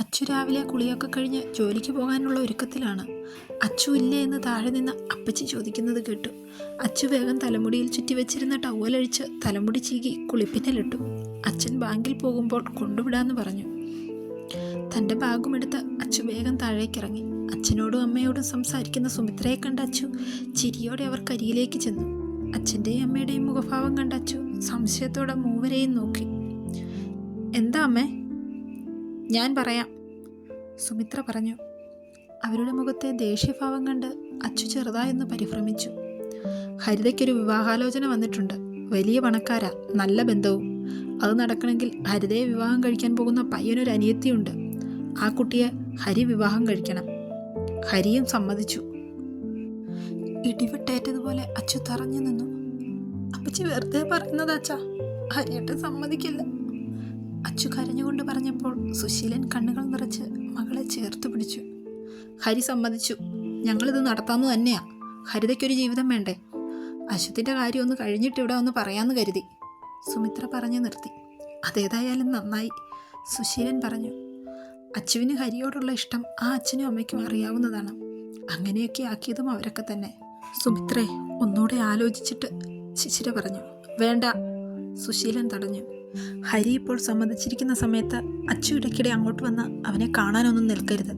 അച്ചു രാവിലെ കുളിയൊക്കെ കഴിഞ്ഞ് ജോലിക്ക് പോകാനുള്ള ഒരുക്കത്തിലാണ്. അച്ചു ഇല്ലേ എന്ന് താഴെ നിന്ന് അപ്പച്ചി ചോദിക്കുന്നത് കേട്ടു. അച്ചു വേഗം തലമുടിയിൽ ചുറ്റി വെച്ചിരുന്ന ടവലഴിച്ച് തലമുടി ചീകി കുളിപ്പിന്നലിട്ടു അച്ഛൻ ബാങ്കിൽ പോകുമ്പോൾ കൊണ്ടുവിടാന്ന് പറഞ്ഞു. തന്റെ ബാഗുമെടുത്ത് അച്ചു വേഗം താഴേക്കിറങ്ങി അച്ഛനോടും അമ്മയോടും സംസാരിക്കുന്ന സുമിത്രയെ കണ്ട അച്ചു ചിരിയോടെ അവർ കരിയിലേക്ക് ചെന്നു. അച്ഛന്റെയും അമ്മയുടെയും മുഖഭാവം കണ്ട അച്ചു സംശയത്തോടെ മൂവരെയും നോക്കി. എന്താ അമ്മേ? ഞാൻ പറയാം. സുമിത്ര പറഞ്ഞു അവരുടെ മുഖത്തെ ദേഷ്യഭാവം കണ്ട് അച്ചു ചെറുതായെന്ന് പരിഭ്രമിച്ചു. ഹരിതയ്ക്കൊരു വിവാഹാലോചന വന്നിട്ടുണ്ട്. വലിയ പണക്കാരാ നല്ല ബന്ധവും. അത് നടക്കണമെങ്കിൽ ഹരിതയെ വിവാഹം കഴിക്കാൻ പോകുന്ന പയ്യനൊരു അനിയത്തിയുണ്ട് ആ കുട്ടിയെ ഹരി വിവാഹം കഴിക്കണം. ഹരിയും സമ്മതിച്ചു. ഇടിവെട്ടേറ്റതുപോലെ അച്ചു തറഞ്ഞു നിന്നു. അപ്പച്ചി വെറുതെ പറയുന്നത് അച്ഛാ ഹരിയേട്ടൻ സമ്മതിക്കില്ല. അച്ചു കരഞ്ഞുകൊണ്ട് പറഞ്ഞപ്പോൾ സുശീലൻ കണ്ണുകൾ നിറച്ച് മകളെ ചേർത്ത് പിടിച്ചു. ഹരി സമ്മതിച്ചു. ഞങ്ങളിത് നടത്താമെന്ന് തന്നെയാ. ഹരിതയ്ക്കൊരു ജീവിതം വേണ്ടേ? അശ്വത്തിന്റെ കാര്യം ഒന്ന് കഴിഞ്ഞിട്ട് ഇവിടെ ഒന്ന് പറയാമെന്ന് കരുതി. സുമിത്ര പറഞ്ഞു നിർത്തി. അതേതായാലും നന്നായി. സുശീലൻ പറഞ്ഞു. അച്ചുവിന് ഹരിയോടുള്ള ഇഷ്ടം ആ അച്ഛനും അമ്മയ്ക്കും അറിയാവുന്നതാണ്. അങ്ങനെയൊക്കെ ആക്കിയതും അവരൊക്കെ തന്നെ. സുമിത്രേ ഒന്നുകൂടെ ആലോചിച്ചിട്ട് ശിശിര പറഞ്ഞു. വേണ്ട. സുശീലൻ തടഞ്ഞു. ഹരി ഇപ്പോൾ സമ്മതിച്ചിരിക്കുന്ന സമയത്ത് അച്ചു ഇടയ്ക്കിടെ അങ്ങോട്ട് വന്ന് അവനെ കാണാനൊന്നും നിൽക്കരുത്.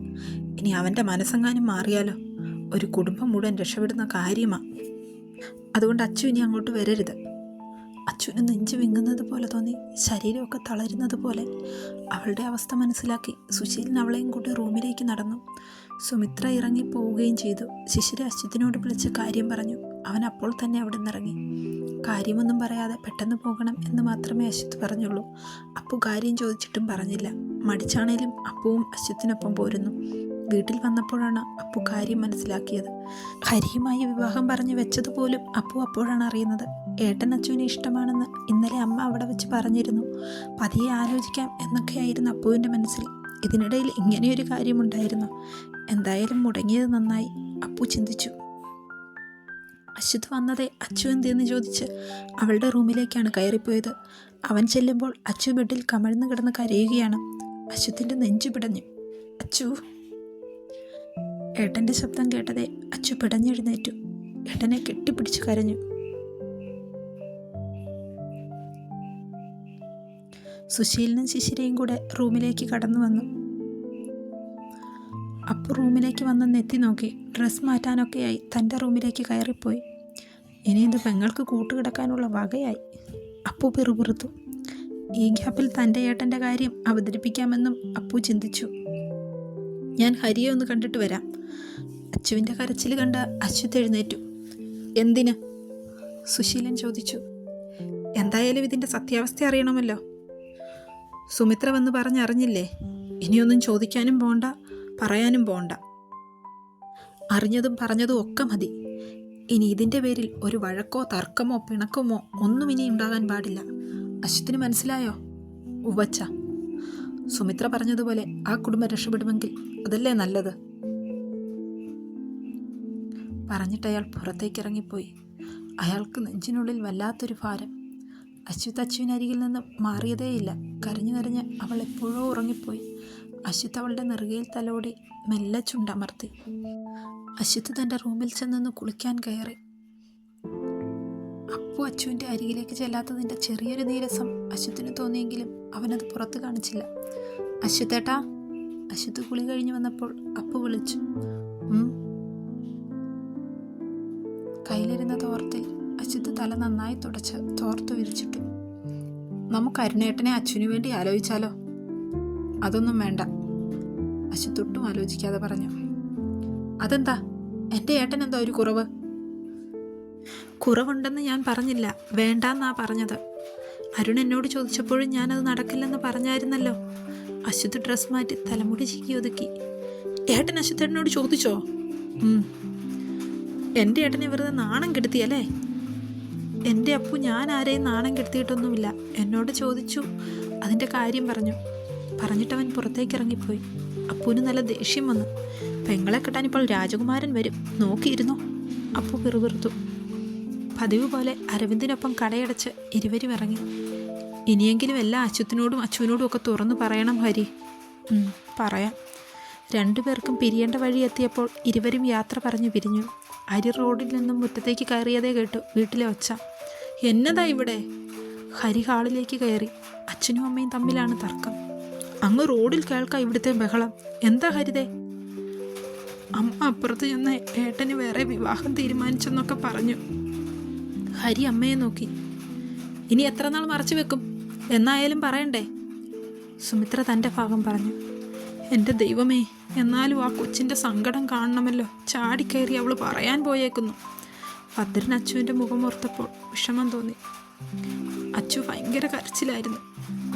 ഇനി അവന്റെ മനസ്സെങ്ങാനും മാറിയാലോ? ഒരു കുടുംബം മുഴുവൻ രക്ഷപ്പെടുന്ന കാര്യമാണ് അതുകൊണ്ട് അച്ചു ഇനി അങ്ങോട്ട് വരരുത്. അച്ചുവിന് നെഞ്ച് വിങ്ങുന്നത് പോലെ തോന്നി ശരീരമൊക്കെ തളരുന്നത് പോലെ. അവളുടെ അവസ്ഥ മനസ്സിലാക്കി സുശീലൻ അവളെയും കൂട്ടി റൂമിലേക്ക് നടന്നു. സുമിത്ര ഇറങ്ങി പോവുകയും ചെയ്തു. ശിശിര അശ്വത്തിനോട് വിളിച്ച് കാര്യം പറഞ്ഞു. അവൻ അപ്പോൾ തന്നെ അവിടെ നിന്നിറങ്ങി കാര്യമൊന്നും പറയാതെ പെട്ടെന്ന് പോകണം എന്ന് മാത്രമേ അശ്വത്ത് പറഞ്ഞുള്ളൂ. അപ്പു കാര്യം ചോദിച്ചിട്ടും പറഞ്ഞില്ല. മടിച്ചാണേലും അപ്പുവും അശ്വത്തിനൊപ്പം പോരുന്നു. വീട്ടിൽ വന്നപ്പോഴാണ് അപ്പു കാര്യം മനസ്സിലാക്കിയത്. ഹരിയുമായി വിവാഹം പറഞ്ഞു വെച്ചതുപോലും അപ്പു അപ്പോഴാണ് അറിയുന്നത്. ഏട്ടൻ അച്ചുവിനെ ഇഷ്ടമാണെന്ന് ഇന്നലെ അമ്മ അവിടെ വെച്ച് പറഞ്ഞിരുന്നു. പതിയെ ആലോചിക്കാം എന്നൊക്കെയായിരുന്നു അപ്പുവിന്റെ മനസ്സിൽ. ഇതിനിടയിൽ ഇങ്ങനെയൊരു കാര്യമുണ്ടായിരുന്നു. എന്തായാലും മുടങ്ങിയത് നന്നായി. അപ്പു ചിന്തിച്ചു. അശ്വത് വന്നതേ അച്ചു എന്തെന്ന് ചോദിച്ച് അവളുടെ റൂമിലേക്കാണ് കയറിപ്പോയത്. അവൻ ചെല്ലുമ്പോൾ അച്ചു ബെഡിൽ കമഴ്ന്നു കിടന്ന് കരയുകയാണ്. അശ്വത്തിന്റെ നെഞ്ചു പിടഞ്ഞു. അച്ചു. ഏട്ടന്റെ ശബ്ദം കേട്ടതേ അച്ചു പിടഞ്ഞെഴുന്നേറ്റു. ഏട്ടനെ കെട്ടിപ്പിടിച്ചു കരഞ്ഞു. സുശീലിനും ശിശിരയും കൂടെ റൂമിലേക്ക് കടന്നു വന്നു. റൂമിലേക്ക് വന്ന് നെത്തി നോക്കി. ഡ്രസ്സ് മാറ്റാനൊക്കെയായി. തന്റെ റൂമിലേക്ക് കയറിപ്പോയി. ഇനി ഇത് പെങ്ങൾക്ക് കൂട്ടുകിടക്കാനുള്ള വകയായി. അപ്പു പിറുപിറുത്തു. ഈ ഗ്യാപ്പിൽ തന്റെ ഏട്ടന്റെ കാര്യം അവതരിപ്പിക്കാമെന്നും അപ്പു ചിന്തിച്ചു. ഞാൻ ഹരിയെ ഒന്ന് കണ്ടിട്ട് വരാം. അച്ചുവിന്റെ കരച്ചിൽ കണ്ട് അശ്വത്ത് എഴുന്നേറ്റു. എന്തിന്? സുശീലൻ ചോദിച്ചു. എന്തായാലും ഇതിന്റെ സത്യാവസ്ഥ അറിയണമല്ലോ. സുമിത്ര വന്ന് പറഞ്ഞറിഞ്ഞില്ലേ? ഇനിയൊന്നും ചോദിക്കാനും പോണ്ട. പറയാനും പോണ്ട. അറിഞ്ഞതും പറഞ്ഞതും ഒക്കെ മതി. ഇനി ഇതിന്റെ പേരിൽ ഒരു വഴക്കോ തർക്കമോ പിണക്കമോ ഒന്നും ഇനി ഉണ്ടാകാൻ പാടില്ല. അശ്വത്തിന് മനസ്സിലായോ? ഉവച്ച സുമിത്ര പറഞ്ഞതുപോലെ ആ കുടുംബം രക്ഷപ്പെടുമെങ്കിൽ അതല്ലേ നല്ലത്? പറഞ്ഞിട്ട് അയാൾ പുറത്തേക്ക് ഇറങ്ങിപ്പോയി. അയാൾക്ക് നെഞ്ചിനുള്ളിൽ വല്ലാത്തൊരു ഭാരം. അശ്വത് അരികിൽ നിന്ന് മാറിയതേയില്ല. കരഞ്ഞു കരഞ്ഞ് അവൾ എപ്പോഴോ ഉറങ്ങിപ്പോയി. അശ്വത് അവളുടെ നെറുകയിൽ തലോടി മെല്ലെ ചുണ്ടമർത്തി. അശ്വത് തന്റെ റൂമിൽ ചെന്നൊന്ന് കുളിക്കാൻ കയറി. അപ്പു അച്ചുവിന്റെ അരികിലേക്ക് ചെല്ലാത്തതിന്റെ ചെറിയൊരു നീരസം അശ്വത്തിന് തോന്നിയെങ്കിലും അവനത് പുറത്ത് കാണിച്ചില്ല. അശ്വത്തേട്ടാ അശ്വത്ത് കുളി കഴിഞ്ഞു വന്നപ്പോൾ അപ്പു വിളിച്ചു. കയ്യിലിരുന്ന തോർത്തിൽ അശ്വത്ത് തല നന്നായി തുടച്ച് തോർത്ത് വിരിച്ചിട്ടു. നമുക്ക് അരുണേട്ടനെ അച്ഛനു വേണ്ടി ആലോചിച്ചാലോ? അതൊന്നും വേണ്ട. അശ്വത്തൊട്ടും ആലോചിക്കാതെ പറഞ്ഞു. അതെന്താ? എന്റെ ഏട്ടൻ എന്താ ഒരു കുറവ്? കുറവുണ്ടെന്ന് ഞാൻ പറഞ്ഞില്ല. വേണ്ടാന്നാ പറഞ്ഞത്. അരുൺ എന്നോട് ചോദിച്ചപ്പോഴും ഞാനത് നടക്കില്ലെന്ന് പറഞ്ഞായിരുന്നല്ലോ. അശ്വത് ഡ്രസ് മാറ്റി തലമുടി ചീക്കി ഒതുക്കി. ഏട്ടൻ അശ്വത്തേട്ടനോട് ചോദിച്ചോ. എന്റെ ഏട്ടനെ വെറുതെ നാണം കെടുത്തിയല്ലേ എന്റെ അപ്പു ഞാൻ ആരെയും നാണം കെടുത്തിയിട്ടൊന്നുമില്ല. എന്നോട് ചോദിച്ചു. അതിന്റെ കാര്യം പറഞ്ഞു. പറഞ്ഞിട്ടവൻ പുറത്തേക്ക് ഇറങ്ങിപ്പോയി. അപ്പുവിന് നല്ല ദേഷ്യം വന്നു. പെങ്ങളെ കെട്ടാൻ ഇപ്പോൾ രാജകുമാരൻ വരും. നോക്കിയിരുന്നോ? അപ്പു പിറുപിറുത്തു പതിവ് പോലെ അരവിന്ദിനൊപ്പം കടയടച്ച് ഇരുവരും ഇറങ്ങി. ഇനിയെങ്കിലും എല്ലാ അച്യുത്തിനോടും അച്ചുവിനോടും ഒക്കെ തുറന്നു പറയണം ഹരി. പറയാം. രണ്ടുപേർക്കും പിരിയേണ്ട വഴി എത്തിയപ്പോൾ ഇരുവരും യാത്ര പറഞ്ഞു പിരിഞ്ഞു അരി റോഡിൽ നിന്നും മുറ്റത്തേക്ക് കയറിയതേ കേട്ടു വീട്ടിലെ ഒച്ച. എന്നതാ ഇവിടെ? ഹരി ഹാളിലേക്ക് കയറി. അച്ഛനും അമ്മയും തമ്മിലാണ് തർക്കം. അങ്ങ് റോഡിൽ കേൾക്കാം ഇവിടുത്തെ ബഹളം. എന്താ ഹരിതേ? അമ്മ അപ്പുറത്ത് ചെന്ന് ഏട്ടന് വേറെ വിവാഹം തീരുമാനിച്ചെന്നൊക്കെ പറഞ്ഞു. ഹരി അമ്മയെ നോക്കി. ഇനി എത്ര നാൾ മറച്ചു വെക്കും? എന്നായാലും പറയണ്ടേ? സുമിത്ര തന്റെ ഭാഗം പറഞ്ഞു. എന്റെ ദൈവമേ എന്നാലും ആ കൊച്ചിന്റെ സങ്കടം കാണണമല്ലോ. ചാടിക്കയറി അവൾ പറയാൻ പോയേക്കുന്നു. ഭദ്രൻ അച്ചുവിന്റെ മുഖം ഓർത്തപ്പോൾ വിഷമം തോന്നി. അച്ചു ഭയങ്കര കരച്ചിലായിരുന്നു.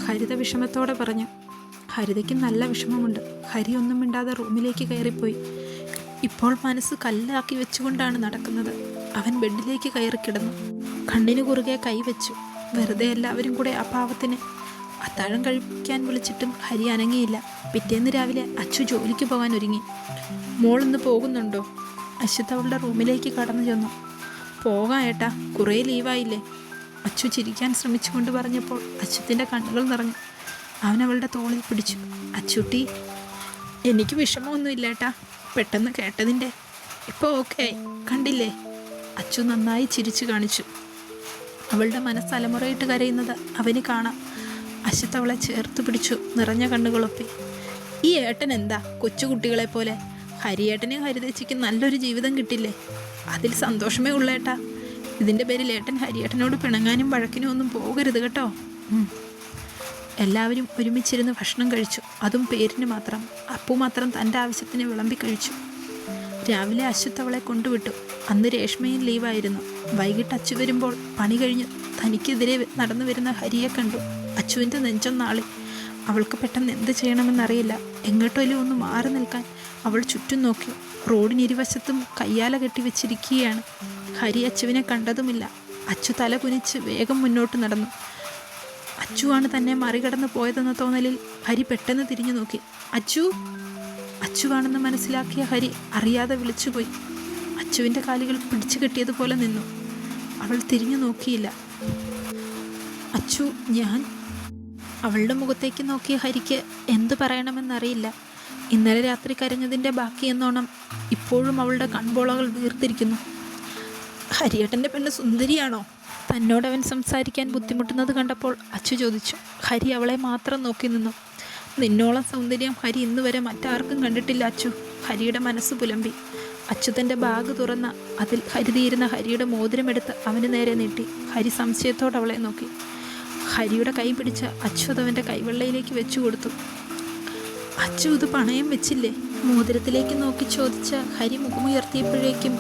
ഹരിത വിഷമത്തോടെ പറഞ്ഞു. ഹരിതയ്ക്ക് നല്ല വിഷമമുണ്ട്. ഹരി ഒന്നും മിണ്ടാതെ റൂമിലേക്ക് കയറിപ്പോയി. ഇപ്പോൾ മനസ്സ് കല്ലാക്കി വെച്ചുകൊണ്ടാണ് നടക്കുന്നത്. അവൻ ബെഡിലേക്ക് കയറി കിടന്നു. കണ്ണിന് കുറുകെ കൈവച്ചു വെറുതെ എല്ലാവരും കൂടെ ആ പാവത്തിന് അത്താഴം കഴിക്കാൻ വിളിച്ചിട്ടും ഹരി അനങ്ങിയില്ല. പിറ്റേന്ന് രാവിലെ അച്ചു ജോലിക്ക് പോകാൻ ഒരുങ്ങി. മോളൊന്ന് പോകുന്നുണ്ടോ? അശ്വത് അവളുടെ റൂമിലേക്ക് കടന്നു ചെന്നു. പോകാം ഏട്ടാ കുറേ ലീവായില്ലേ. അച്ചു ചിരിക്കാൻ ശ്രമിച്ചുകൊണ്ട് പറഞ്ഞപ്പോൾ അച്യുത്തിന്റെ കണ്ണുകൾ നിറഞ്ഞു. അവൻ അവളുടെ തോളിൽ പിടിച്ചു. അച്ചുട്ടി എനിക്ക് വിഷമമൊന്നുമില്ല ഏട്ടാ പെട്ടെന്ന് കേട്ടതിന്റെ. ഇപ്പോൾ ഓക്കെ. കണ്ടില്ലേ? അച്ചു നന്നായി ചിരിച്ചു കാണിച്ചു. അവളുടെ മനസ്സലമുറയിട്ട് കരയുന്നത് അവന് കാണാം. അശ്വത്ത് അവളെ ചേർത്ത് പിടിച്ചു നിറഞ്ഞ കണ്ണുകളൊപ്പി. ഈ ഏട്ടൻ എന്താ കൊച്ചുകുട്ടികളെ പോലെ? ഹരിയേട്ടനെ ഹരിതേച്ചിക്ക് നല്ലൊരു ജീവിതം കിട്ടില്ലേ? അതിൽ സന്തോഷമേ ഉള്ളേട്ടാ. ഇതിന്റെ പേരിൽ ഏട്ടൻ ഹരിയേട്ടനോട് പിണങ്ങാനും വഴക്കിനും ഒന്നും പോകരുത് കേട്ടോ. എല്ലാവരും ഒരുമിച്ചിരുന്ന് ഭക്ഷണം കഴിച്ചു. അതും പേരിന് മാത്രം. അപ്പു മാത്രം തന്റെ ആവശ്യത്തിന് വിളമ്പി കഴിച്ചു. രാവിലെ അശ്വത്ത് കൊണ്ടുവിട്ടു. അന്ന് രേഷ്മയും ലീവായിരുന്നു. വൈകിട്ട് അച്ചു വരുമ്പോൾ പണി കഴിഞ്ഞ് തനിക്കെതിരെ നടന്നു വരുന്ന ഹരിയെ കണ്ടു. അച്ചുവിന്റെ നെഞ്ചം നാളി. അവൾക്ക് പെട്ടെന്ന് എന്ത് ചെയ്യണമെന്നറിയില്ല. എങ്ങോട്ടേലും ഒന്ന് മാറി നിൽക്കാൻ അവൾ ചുറ്റും നോക്കി. റോഡിനിരുവശത്തും കയ്യാല കെട്ടി വെച്ചിരിക്കുകയാണ്. ഹരി അച്ചുവിനെ കണ്ടതുമില്ല. അച്ചു തല കുനിച്ച് വേഗം മുന്നോട്ട് നടന്നു. അച്ചുവാണ് തന്നെ മറികടന്ന് പോയതെന്ന തോന്നലിൽ ഹരി പെട്ടെന്ന് തിരിഞ്ഞു നോക്കി. അച്ചു? അച്ചുവാണെന്ന് മനസ്സിലാക്കിയ ഹരി അറിയാതെ വിളിച്ചുപോയി. അച്ചുവിന്റെ കാലുകൾ പിടിച്ചു കെട്ടിയതുപോലെ നിന്നു. അവൾ തിരിഞ്ഞു നോക്കിയില്ല. അച്ചു ഞാൻ? അവളുടെ മുഖത്തേക്ക് നോക്കിയ ഹരിക്ക് എന്തു പറയണമെന്നറിയില്ല. ഇന്നലെ രാത്രി കരഞ്ഞതിന്റെ ബാക്കി എന്നോണം ഇപ്പോഴും അവളുടെ കൺപോളകൾ വീർത്തിരിക്കുന്നു. ഹരിയേട്ടന്റെ പെണ്ണ് സുന്ദരിയാണോ? തന്നോട് അവൻ സംസാരിക്കാൻ ബുദ്ധിമുട്ടുന്നത് കണ്ടപ്പോൾ അച്ചു ചോദിച്ചു ഹരി അവളെ മാത്രം നോക്കി നിന്നു? നിന്നോളം സൗന്ദര്യം ഹരി ഇന്ന് വരെ മറ്റാർക്കും കണ്ടിട്ടില്ല അച്ചു. ഹരിയുടെ മനസ്സ് പുലമ്പി. അച്ചു തന്റെ ബാഗ് തുറന്ന അതിൽ ഹരിതിയിരുന്ന ഹരിയുടെ മോതിരമെടുത്ത് അവന് നേരെ നീട്ടി. ഹരി സംശയത്തോടെ അവളെ നോക്കി. ഹരിയുടെ കൈ പിടിച്ച് അച്ചു അതവന്റെ കൈവെള്ളയിലേക്ക് വെച്ചു കൊടുത്തു. അച്ചു ഇത് പണയം വെച്ചില്ലേ? മോതിരത്തിലേക്ക് നോക്കി ചോദിച്ച ഹരി മുഖമുയർത്തിയപ്പോഴേക്കും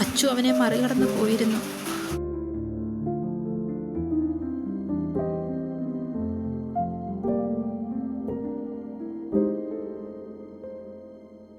അച്ചു അവനെ മറികടന്നു പോയിരുന്നു.